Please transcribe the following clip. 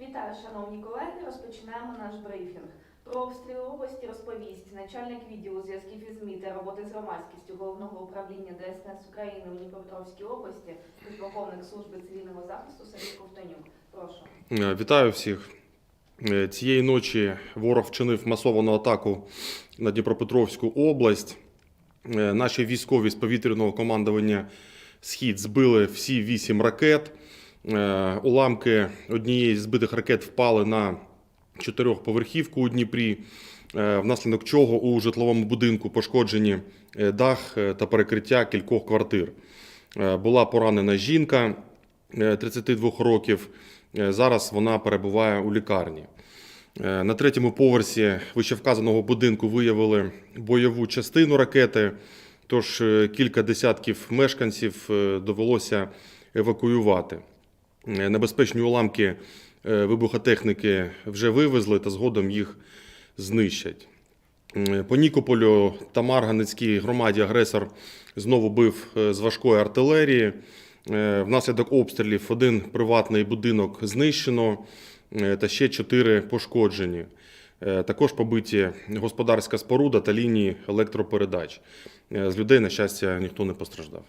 Вітаю, шановні колеги. Розпочинаємо наш брифінг. Про обстріл області розповість начальник відділу зв'язків із ЗМІ та роботи з громадськістю головного управління ДСНС України у Дніпропетровській області, підполковник служби цивільного захисту Сергій Ковтонюк. Прошу. Е, Вітаю всіх. Е, Цієї ночі ворог вчинив масовану атаку на Дніпропетровську область. Е, Наші військові з повітряного командування Схід збили всі вісім ракет. Е, Уламки однієї з збитих ракет впали на чотирьохповерхівку у Дніпрі, е, внаслідок чого у житловому будинку пошкоджені е, дах та перекриття кількох квартир. Була поранена жінка е, 32 років. Зараз вона перебуває у лікарні. На третьому поверсі вищевказаного будинку виявили бойову частину ракети, тож кілька десятків мешканців довелося евакуювати. Е, Небезпечні уламки е, вибухотехніки вже вивезли та згодом їх знищать. По Нікополю та Марганецькій громаді агресор знову бив е, з важкої артилерії. Е, Внаслідок обстрілів один приватний будинок знищено е, та ще чотири пошкоджені. Е, Також побиті господарська споруда та лінії електропередач. Е, З людей, на щастя, ніхто не постраждав.